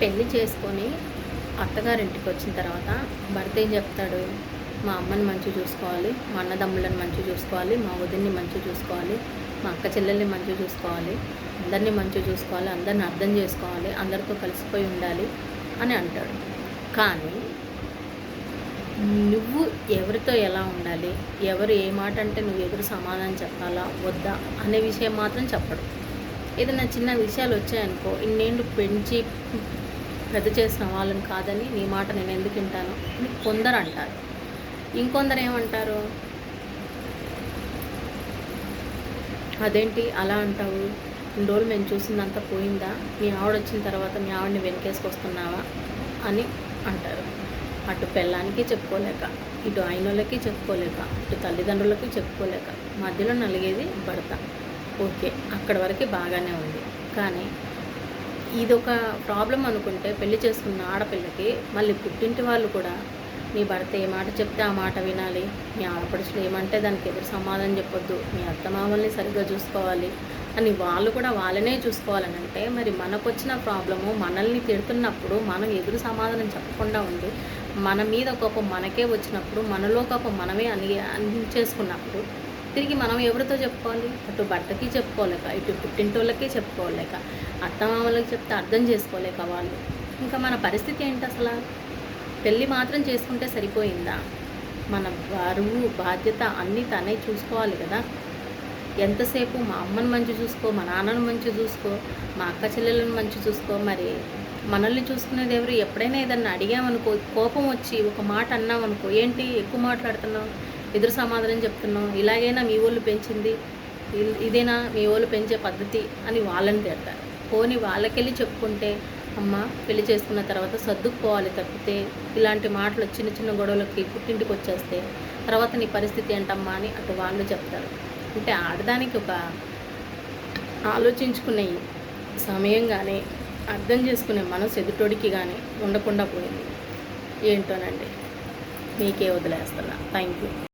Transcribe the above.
పెళ్ళి చేసుకొని అత్తగారింటికి వచ్చిన తర్వాత భర్త ఏం చెప్తాడు? మా అమ్మని మంచి చూసుకోవాలి మా అన్నదమ్ములను మంచి చూసుకోవాలి మా వదిన్ని మంచి చూసుకోవాలి మా అక్క చెల్లెల్ని మంచి చూసుకోవాలి అందరినీ మంచి చూసుకోవాలి అందరిని అర్థం చేసుకోవాలి అందరితో కలిసిపోయి ఉండాలి అని అంటాడు. కానీ నువ్వు ఎవరితో ఎలా ఉండాలి? ఎవరు ఏ మాట అంటే నువ్వు ఎదురు సమాధానం చెప్పాలా? వద్దా? అనే విషయం మాత్రం చెప్పడు. ఏదైనా చిన్న విషయాలు వచ్చాయనుకో ఇన్నేళ్ళు పెంచి పెద్ద చేసిన వాళ్ళని కాదని నీ మాట నేను ఎందుకు వింటాను? అని కొందరు అంటారు. ఇంకొందరు ఏమంటారు? అదేంటి అలా అంటావు? ఇన్ని రోజులు మేము చూసిందంతా పోయిందా? మీ ఆవిడ వచ్చిన తర్వాత మీ ఆవిడని వెనకేసుకొస్తున్నావా? అని అంటారు. అటు పెళ్ళానికి చెప్పుకోలేక ఇటు అయినోళ్ళకి చెప్పుకోలేక ఇటు తల్లిదండ్రులకి చెప్పుకోలేక మధ్యలో నలిగేది భర్త. ఓకే అక్కడ వరకు బాగానే ఉంది. కానీ ఇది ఒక ప్రాబ్లం అనుకుంటే పెళ్ళి చేసుకున్న ఆడపిల్లకి మళ్ళీ పుట్టింటి వాళ్ళు కూడా మీ భర్త ఏ మాట చెప్తే ఆ మాట వినాలి మీ ఆడపడుచులు ఏమంటే దానికి ఎదురు సమాధానం చెప్పొద్దు మీ అత్తమామల్ని సరిగ్గా చూసుకోవాలి అని వాళ్ళు కూడా వాళ్ళనే చూసుకోవాలని అంటే మరి మనకు వచ్చిన ప్రాబ్లము మనల్ని తిడుతున్నప్పుడు మనం ఎదురు సమాధానం చెప్పకుండా ఉండి మన మీద కోపం మనకే వచ్చినప్పుడు మనలో కోపం మనమే అని అందించేసుకున్నప్పుడు తిరిగి మనం ఎవరితో చెప్పుకోవాలి? అటు భర్తకి చెప్పుకోలేక ఇటు పుట్టింటోళ్ళకి చెప్పుకోలేక అత్తమామలకి చెప్తే అర్థం చేసుకోలేక వాళ్ళు. ఇంకా మన పరిస్థితి ఏంటి అసలు? పెళ్ళి మాత్రం చేసుకుంటే సరిపోయిందా? మన బరువు బాధ్యత అన్నీ తనే చూసుకోవాలి కదా. ఎంతసేపు మా అమ్మని మంచి చూసుకో మా నాన్నని మంచి చూసుకో మా అక్క చెల్లెలను మంచి చూసుకో మరి మనల్ని చూసుకునేది ఎవరు? ఎప్పుడైనా ఏదన్నా అడిగామనుకో కోపం వచ్చి ఒక మాట అన్నామనుకో ఏంటి? ఎక్కువ మాట్లాడుతున్నావు? ఎదురు సమాధానం చెప్తున్నాం. ఇలాగైనా మీ వాళ్ళు పెంచింది. ఇదేనా? మీ వాళ్ళు పెంచే పద్ధతి అని వాళ్ళని తిడతారు పోని వాళ్ళకెళ్ళి చెప్పుకుంటే అమ్మ పెళ్ళి చేసుకున్న తర్వాత సర్దుకుపోవాలి తప్పితే ఇలాంటి మాటలు చిన్న చిన్న గొడవలకి పుట్టింటికి వచ్చేస్తే తర్వాత నీ పరిస్థితి ఏంటమ్మా అని అటు వాళ్ళు చెప్తారు. అంటే ఆడదానికి ఒక ఆలోచించుకునే సమయం కానీ అర్థం చేసుకునే మనసు ఎదుటోడికి కానీ ఉండకుండా పోయింది. ఏంటోనండి? మీకే వదిలేస్తున్నా. Thank you